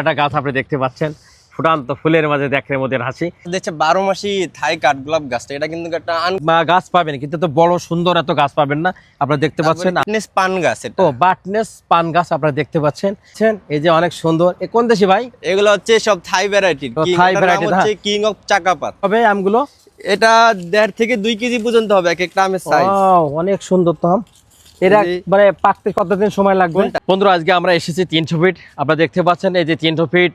একটা গাছ আপনি দেখতে পাচ্ছেন। ফুটান্ত ফুলের মাঝে দেখের মধ্যে হাসি দেখছে বারো মাসি থাই কাঠগোলাপ গাছটা এটা কিন্তু একটা গাছ পাবেন কিন্তু তো বড় সুন্দর এত গাছ পাবেন না। আপনারা দেখতে পাচ্ছেন পান গাছ ও বাটনেস পান গাছ আপনারা দেখতে পাচ্ছেন। এই যে অনেক সুন্দর। এ কোন দেশি ভাই? এগুলো হচ্ছে সব থাই ভ্যারাইটি থাই variety, হচ্ছে হ্যাঁ। কিং অফ চাকাপাত। হবে আমগুলো? এটা দেড় থেকে দুই কেজি পর্যন্ত হবে এক একটা আমের সাইজ অনেক সুন্দর তো আম। যে- মানে পাকতে কতদিন সময় লাগবে? বন্ধুরা আজকে আমরা এসেছি তিনশো ফিট। আপনারা দেখতে পাচ্ছেন এই যে তিনশো ফিট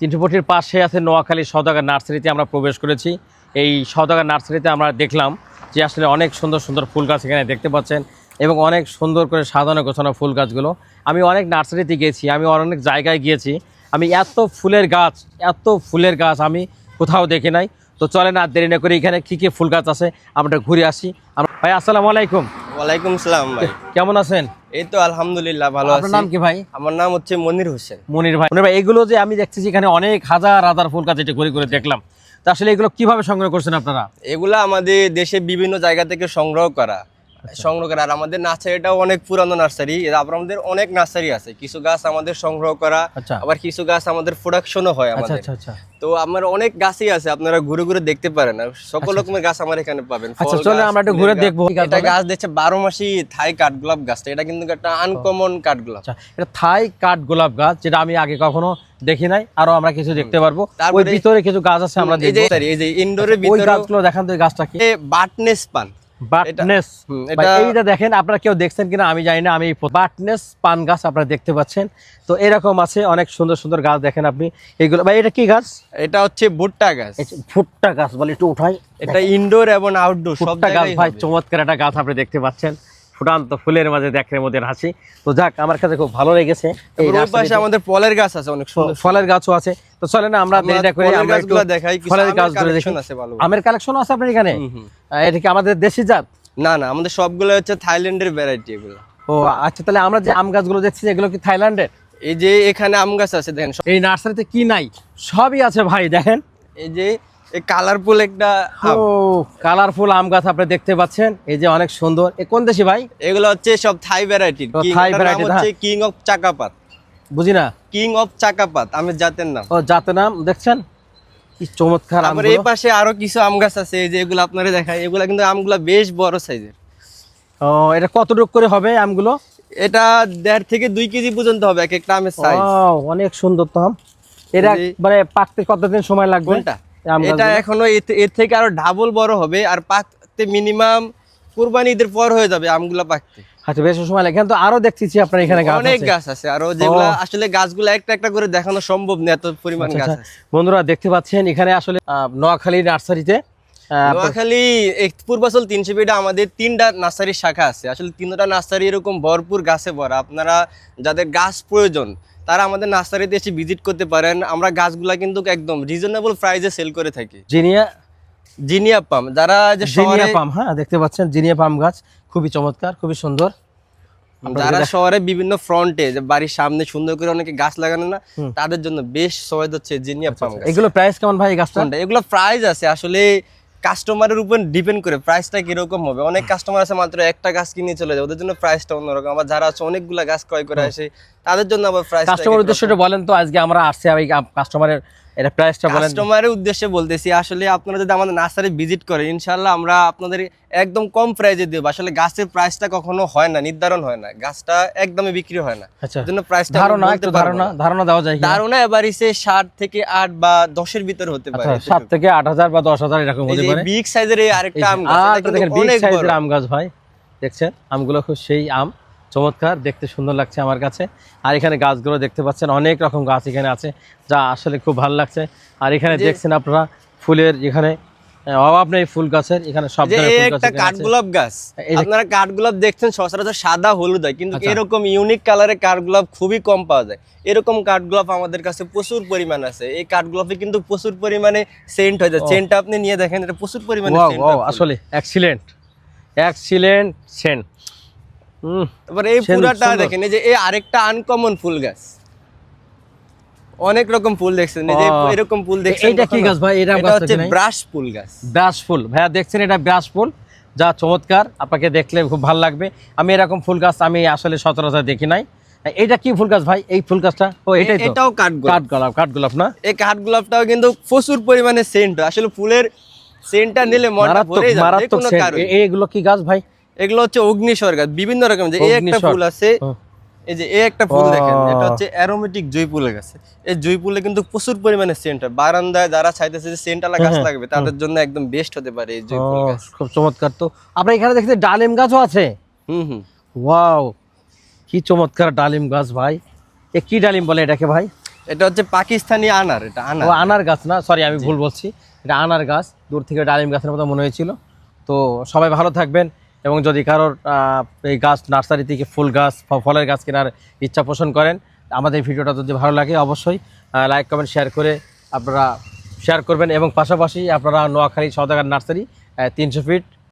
তিনশো ফিটের পাশে আছে নোয়াখালী সদাগর নার্সারিতে আমরা প্রবেশ করেছি। এই সদাগর নার্সারিতে আমরা দেখলাম যে আসলে অনেক সুন্দর সুন্দর ফুল গাছ এখানে দেখতে পাচ্ছেন এবং অনেক সুন্দর করে সাজানো গোছানো ফুল গাছগুলো। আমি অনেক নার্সারিতে গিয়েছি আমি অনেক জায়গায় গিয়েছি। আমি এত ফুলের গাছ এত ফুলের গাছ আমি কোথাও দেখি নাই। তো চলেন আর দেরি না করে এখানে কী কী ফুল গাছ আছে আমরা ঘুরে আসি। আমরা ভাই আসসালামু আলাইকুম। ওয়ালাইকুম সালাম ভাই। কেমন আছেন? এই তো আলহামদুলিল্লাহ ভালো আপনার আছি। নাম কি ভাই? আমার নাম হচ্ছে মনির হোসেন। মনির ভাই। মনির ভাই এগুলো যে আমি দেখতেছি এখানে অনেক হাজার হাজার ফুল গাছ এটা করে ঘুরে দেখলাম। তা আসলে এগুলো কীভাবে সংগ্রহ করছেন আপনারা? এগুলা আমাদের দেশে বিভিন্ন জায়গা থেকে সংগ্রহ করা। সংগ্রহ করা। আর আমাদের নার্সারিটাও অনেক পুরানো নার্সারি। আবার আমাদের অনেক নার্সারি আছে। কিছু গাছ আমাদের সংগ্রহ করা আচ্ছা। আবার কিছু গাছ আমাদের প্রোডাকশনও হয় আচ্ছা আমাদের। আচ্ছা আচ্ছা। তো আমার অনেক গাছই আছে আপনারা ঘুরে ঘুরে দেখতে পারেন। সকল রকমের গাছ আমার এখানে পাবেন। আচ্ছা চলে আমরা একটু ঘুরে। দেখব। এটা গাছ দেখছে বারো মাসি থাই কাঠগোলাপ গাছটা। এটা কিন্তু একটা আনকমন কাঠগোলাপ আচ্ছা এটা থাই কাঠ গোলাপ গাছ যেটা আমি আগে কখনো দেখি নাই। আরও আমরা কিছু দেখতে পারব। ওই তারপরে- ভিতরে কিছু গাছ আছে আমরা এই যে ইনডোরের ওই ভিতরে গাছগুলো দেখান তো গাছটা কি? বাটনেস পান। বাটনেস। এইটা দেখেন আপনারা কেউ দেখছেন কিনা আমি জানি না আমি বাটনেস পান গাছ আপনারা দেখতে পাচ্ছেন। তো এরকম আছে অনেক সুন্দর সুন্দর গাছ দেখেন আপনি। এইগুলো ভাই এটা কি গাছ? এটা হচ্ছে ভুট্টা গাছ। ভুট্টা গাছ বলে একটু উঠাই। এটা ইনডোর এবং আউটডোর সব গাছ ভাই চমৎকার একটা গাছ আপনি দেখতে পাচ্ছেন। ফুটান্ত ফুলের মাঝে দেখের মধ্যে হাসি। তো যাক আমার কাছে খুব ভালো লেগেছে পাশে আমাদের ফলের গাছ আছে অনেক ফলের গাছও আছে। তো চলেন না আমরা আমরা দেরিটা করে ফলের আমরা একটু দেখাই, ফলের আমের দেখি। কালেকশন আছে আপনার এখানে? এটা কি আমাদের দেশি জাত? না না আমাদের সবগুলো হচ্ছে থাইল্যান্ডের ভ্যারাইটি এগুলো। ও আচ্ছা তাহলে আমরা যে আম গাছগুলো দেখছি এগুলো কি থাইল্যান্ডের? এই যে এখানে আম গাছ আছে দেখেন এই নার্সারিতে কি নাই? সবই আছে ভাই দেখেন। এই যে এই কালারফুল একটা ও কালারফুল আম গাছ আপনি দেখতে পাচ্ছেন। এই যে অনেক সুন্দর। এ কোন দেশি ভাই? এগুলো হচ্ছে সব থাই ভ্যারাইটির ও, থাই variety, হচ্ছে কিং অফ চাকাপাত বুঝি না? কিং অফ চাকাপাত আমের জাতের নাম। ও জাতের নাম দেখছেন? কি চমৎকার আবার এই পাশে আরও কিছু আম গাছ আছে এই যে এগুলো আপনারা দেখায় এগুলো কিন্তু আমগুলো বেশ বড় সাইজের। ও এটা কতটুকু করে হবে আমগুলো? এটা দেড় থেকে দুই কেজি পর্যন্ত হবে এক একটা আমের সাইজ অনেক সুন্দর তো আম। এটা মানে পাকতে কতদিন সময় লাগবে? আম এটা এখনও এর থেকে আরও ডাবল বড় হবে আর পাকতে মিনিমাম কুরবানি ঈদের পর হয়ে যাবে আমগুলো পাকতে। আচ্ছা বেশ সময় লাগে কিন্তু আরও দেখতেছি আপনার এখানে গাছ অনেক গাছ আছে আরও যেগুলো আসলে গাছগুলো একটা একটা করে দেখানো সম্ভব না এত পরিমাণ আচ্ছা, গাছ আচ্ছা। বন্ধুরা দেখতে পাচ্ছেন এখানে আসলে নোয়াখালী নার্সারিতে নোয়াখালী পূর্বাচল তিনশো ফিটে আমাদের তিনটা নার্সারির শাখা আছে। আসলে তিনটা নার্সারি এরকম ভরপুর গাছে ভরা। আপনারা যাদের গাছ প্রয়োজন তারা আমাদের নার্সারিতে এসে ভিজিট করতে পারেন। আমরা গাছগুলা কিন্তু একদম রিজনেবল প্রাইসে সেল করে থাকি। জিনিয়া? জিনিয়া পাম যারা যে জিনিয়া পাম হ্যাঁ দেখতে পাচ্ছেন জিনিয়া পাম গাছ খুবই চমৎকার খুবই সুন্দর। যারা শহরে বিভিন্ন ফ্রন্টে যে বাড়ির সামনে সুন্দর করে অনেকে গাছ লাগানো না তাদের জন্য বেশ সহজ হচ্ছে জিনিয়া পাম এগুলো প্রাইস কেমন ভাই গাছটা এগুলো প্রাইস আছে আসলে কাস্টমারের উপর ডিপেন্ড করে প্রাইসটা কীরকম হবে। অনেক কাস্টমার আছে মাত্র একটা গাছ কিনে চলে যায় ওদের জন্য প্রাইসটা অন্যরকম। আবার যারা আছে অনেকগুলা গাছ ক্রয় করে আসে তাদের জন্য আবার প্রাইস কাস্টমার উদ্দেশ্যটা বলেন তো আজকে আমরা আসছি কাস্টমারের এটা প্রাইসটা বলেন। কাস্টমারের উদ্দেশ্যে বলতেছি আসলে আপনারা যদি আমাদের নার্সারি ভিজিট করেন ইনশাল্লাহ আমরা আপনাদের একদম কম প্রাইসে দেবো। আসলে গাছের প্রাইসটা কখনো হয় না নির্ধারণ হয় না। গাছটা একদমই বিক্রি হয় না। আচ্ছা জন্য প্রাইসটা ধারণা একটু ধারণা ধারণা দেওয়া যায় কি ধারণা এবার এসে ষাট থেকে আট বা দশের ভিতর হতে পারে। আচ্ছা সাত থেকে আট হাজার বা দশ হাজার এরকম হতে পারে। বিগ সাইজের এই আরেকটা আম গাছ এটা কিন্তু দেখেন বিগ অনেক বড়। সাইজের আম গাছ ভাই। দেখছেন? আমগুলো খুব সেই আম। চমৎকার দেখতে সুন্দর লাগছে আমার কাছে আর এখানে গাছগুলো দেখতে পাচ্ছেন অনেক রকম গাছ এখানে আছে যা আসলে খুব ভালো লাগছে আর এখানে দেখছেন আপনারা ফুলের এখানে অভাব নেই ফুল গাছের এখানে সব একটা। কাঠগোলাপ গাছ আপনারা কাঠগোলাপ দেখছেন সচরাচর সাদা হলুদ হয় কিন্তু আচ্ছা। এরকম ইউনিক কালারের কাঠগোলাপ খুবই কম পাওয়া যায় এরকম কাঠগোলাপ আমাদের কাছে প্রচুর পরিমাণ আছে এই কাঠগোলাপে কিন্তু প্রচুর পরিমাণে সেন্ট হয়ে যায়। সেন্টটা আপনি নিয়ে দেখেন এটা প্রচুর পরিমাণে। আসলে এক্সিলেন্ট এক্সিলেন্ট সেন্ট তারপর এই পুরাটা দেখেন এই যে এই আরেকটা আনকমন ফুল গাছ। অনেক রকম ফুল দেখছেন এই যে এরকম ফুল দেখছেন এইটা কি গাছ ভাই? এটা এটা হচ্ছে ব্রাশ ফুল গাছ। ব্রাশ ফুল। ভাইয়া দেখছেন এটা ব্রাশ ফুল? যা চমৎকার। আপনাকে দেখলে খুব ভালো লাগবে। আমি এরকম ফুল গাছ আমি আসলে সচরাচর দেখি নাই। এটা কি ফুল গাছ ভাই? এই ফুল গাছটা? ও এটাই এটাও কাঠ গোলাপ। কাঠ গোলাপ না? এই কাঠগোলাপটাও কিন্তু প্রচুর পরিমাণে সেন্ট আসলে ফুলের সেন্টটা নিলে মনটা ভরে যাবে যে মারাত্মক কোনো scent। কারণে। এ- এগুলো কি গাছ ভাই? এগুলো হচ্ছে অগ্নিস্বর গাছ বিভিন্ন রকম যে এই একটা ফুল আছে এই যে এই একটা ফুল দেখেন এটা হচ্ছে অ্যারোমেটিক গাছ। এই কিন্তু প্রচুর পরিমাণে সেন্ট হয়। বারান্দায় যারা চাইতেছে যে সেন্ট আলা গাছ হ্যাঁ, লাগবে তাদের জন্য একদম বেস্ট হতে পারে এই জয়ফুল গাছ। খুব চমৎকার তো। আপনার এখানে দেখতে ডালিম গাছও আছে? হুম হুম। ওয়াও কি চমৎকার ডালিম গাছ ভাই। এ কি ডালিম বলে এটাকে ভাই? এটা হচ্ছে পাকিস্তানি আনার এটা আনার। ও আনার গাছ না? সরি আমি ভুল বলছি। এটা আনার গাছ দূর থেকে ডালিম গাছের মতো মনে হয়েছিল। তো সবাই ভালো থাকবেন। এবং যদি কারোর এই গাছ নার্সারি থেকে ফুল গাছ ফলের গাছ কেনার ইচ্ছা পোষণ করেন, আমাদের ভিডিওটা যদি ভালো লাগে অবশ্যই লাইক কমেন্ট শেয়ার করে আপনারা শেয়ার করবেন এবং পাশাপাশি আপনারা নোয়াখালী সদাগার নার্সারি তিনশো ফিট